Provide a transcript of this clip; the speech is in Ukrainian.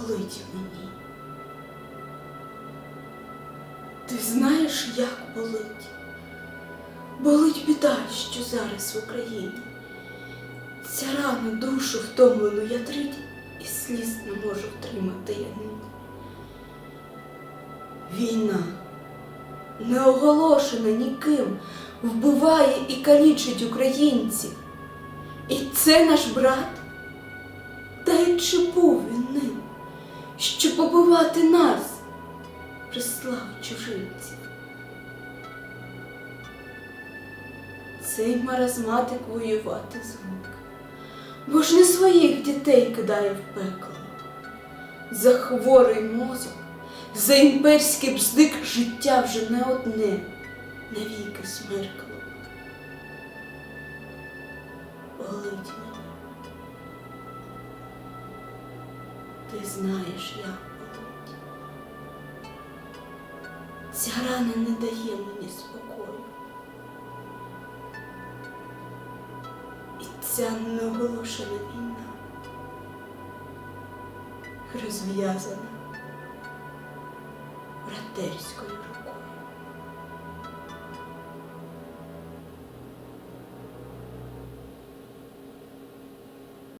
болить мені. Ти знаєш, як болить? Болить біда, що зараз в Україні. Ця рана душу втомлену ятрить, і сліз не можу втримати я нині. Війна, не оголошена ніким, вбиває і калічить українців. І це наш брат. Та й чи був він ним, щоб побивати нас, прислав чужинців. Цей маразматик воювати звик, бо ж не своїх дітей кидає в пекло. За хворий мозок, за імперський бздик життя вже не одне, навіки смеркло. Болить мені. Ти знаєш, як болить. Ця рана не дає мені спокою. І ця неоголошена війна розв'язана братерською рукою.